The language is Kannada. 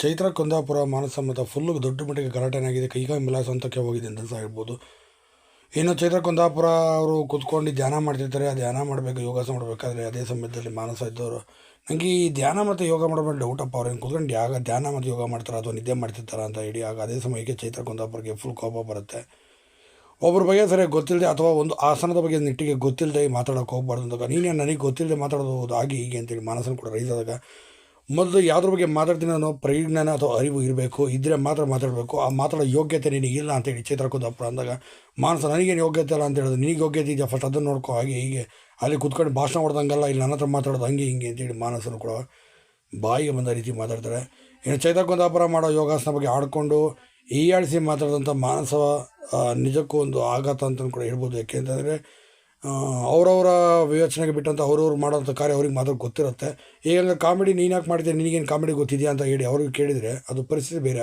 ಚೈತ್ರ ಕುಂದಾಪುರ ಮಾನಸಮ್ಮತ ಫುಲ್ಲು ದೊಡ್ಡ ಮಟ್ಟಿಗೆ ಗಲಾಟೆನಾಗಿದೆ ಕೈಕೈ ಮಿಲಾಸ ಹಂತಕ್ಕೆ ಹೋಗಿದೆ ಅಂತ ಸಹ ಹೇಳ್ಬೋದು. ಇನ್ನು ಚೈತ್ರ ಕುಂದಾಪುರ ಅವರು ಕೂತ್ಕೊಂಡು ಧ್ಯಾನ ಮಾಡ್ತಿರ್ತಾರೆ. ಆ ಧ್ಯಾನ ಮಾಡಬೇಕು ಯೋಗಾಸನ ಮಾಡಬೇಕಾದ್ರೆ ಅದೇ ಸಮಯದಲ್ಲಿ ಮಾನಸ ಇದ್ದವರು. ನನಗೆ ಈ ಧ್ಯಾನ ಮತ್ತು ಯೋಗ ಮಾಡಬೇಕು ಡೌಟಪ್ಪ ಅವ್ರು. ಏನು ಕೂತ್ಕೊಂಡು ಯಾಗ ಧ್ಯಾನ ಮತ್ತು ಯೋಗ ಮಾಡ್ತಾರೆ ಅಥವಾ ನಿದ್ದೆ ಮಾಡ್ತಿರ್ತಾರ ಅಂತ ಹೇಳಿ ಆಗ ಅದೇ ಸಮಯಕ್ಕೆ ಚೈತ್ರ ಕುಂದಾಪುರಕ್ಕೆ ಫುಲ್ ಕೋಪ ಬರುತ್ತೆ. ಒಬ್ಬರ ಬಗ್ಗೆ ಸರಿ ಗೊತ್ತಿಲ್ಲದೆ ಅಥವಾ ಒಂದು ಆಸನದ ಬಗ್ಗೆ ನಿಟ್ಟಿಗೆ ಗೊತ್ತಿಲ್ಲದೆ ಮಾತಾಡೋಕೆ ಹೋಗ್ಬಾರ್ದು ಅಂದಾಗ ನೀನೇ ನನಗೆ ಗೊತ್ತಿಲ್ಲದೆ ಮಾತಾಡೋದು ಆಗಿ ಹೀಗೆ ಅಂತೇಳಿ ಮಾನಸನ ಕೂಡ ರೈಸ್ ಆದಾಗ ಮೊದಲು ಯಾವುದ್ರ ಬಗ್ಗೆ ಮಾತಾಡ್ತೀನಿ ಅನ್ನೋ ಪರಿಜ್ಞಾನ ಅಥವಾ ಅರಿವು ಇರಬೇಕು ಇದ್ದರೆ ಮಾತ್ರ ಮಾತಾಡಬೇಕು. ಆ ಮಾತಾಡೋ ಯೋಗ್ಯತೆ ನಿನಗಿಲ್ಲ ಅಂತೇಳಿ ಹೇಳಿ ಕುಂದಾಪುರ ಅಂದಾಗ, ಮಾನಸ ನನಗೇನು ಯೋಗ್ಯತೆ ಇಲ್ಲ ಅಂತ ಹೇಳಿದ್ರು ನಿನಗೆ ಯೋಗ್ಯತೆ ಇದೆಯಾ? ಫಸ್ಟ್ ಅದನ್ನು ನೋಡ್ಕೋ, ಹಾಗೆ ಹೀಗೆ. ಅಲ್ಲಿ ಕುತ್ಕೊಂಡು ಭಾಷಣ ಹೊಡೆದಂಗಲ್ಲ, ಇಲ್ಲಿ ನನ್ನ ಹತ್ರ ಮಾತಾಡೋದು ಹಂಗೆ ಹಿಂಗೆ ಅಂತೇಳಿ ಮಾನಸನು ಕೂಡ ಬಾಯಿಗೆ ಬಂದ ರೀತಿ ಮಾತಾಡ್ತಾರೆ. ಇನ್ನು ಚೈತ್ರ ಕುಂದಾಪುರ ಮಾಡೋ ಯೋಗಾಸನ ಬಗ್ಗೆ ಆಡಿಕೊಂಡು ಹೀಯಾಳಿಸಿ ಮಾತಾಡಿದಂಥ ಮಾನಸ ನಿಜಕ್ಕೂ ಒಂದು ಆಘಾತ ಅಂತ ಕೂಡ ಹೇಳ್ಬೋದು. ಯಾಕೆಂತಂದರೆ ಅವರವರ ವಿವೇಚನೆಗೆ ಬಿಟ್ಟಂಥ ಅವ್ರವ್ರು ಮಾಡೋಂಥ ಕಾರ್ಯ ಅವ್ರಿಗೆ ಮಾತ್ರ ಗೊತ್ತಿರುತ್ತೆ. ಈಗ ಕಾಮಿಡಿ ನೀನು ಯಾಕೆ ಮಾಡ್ತೀಯ ನಿನಗೇನು ಕಾಮಿಡಿ ಗೊತ್ತಿದೆಯಾ ಅಂತ ಹೇಳಿ ಅವ್ರಿಗೆ ಕೇಳಿದರೆ ಅದು ಪರಿಸ್ಥಿತಿ ಬೇರೆ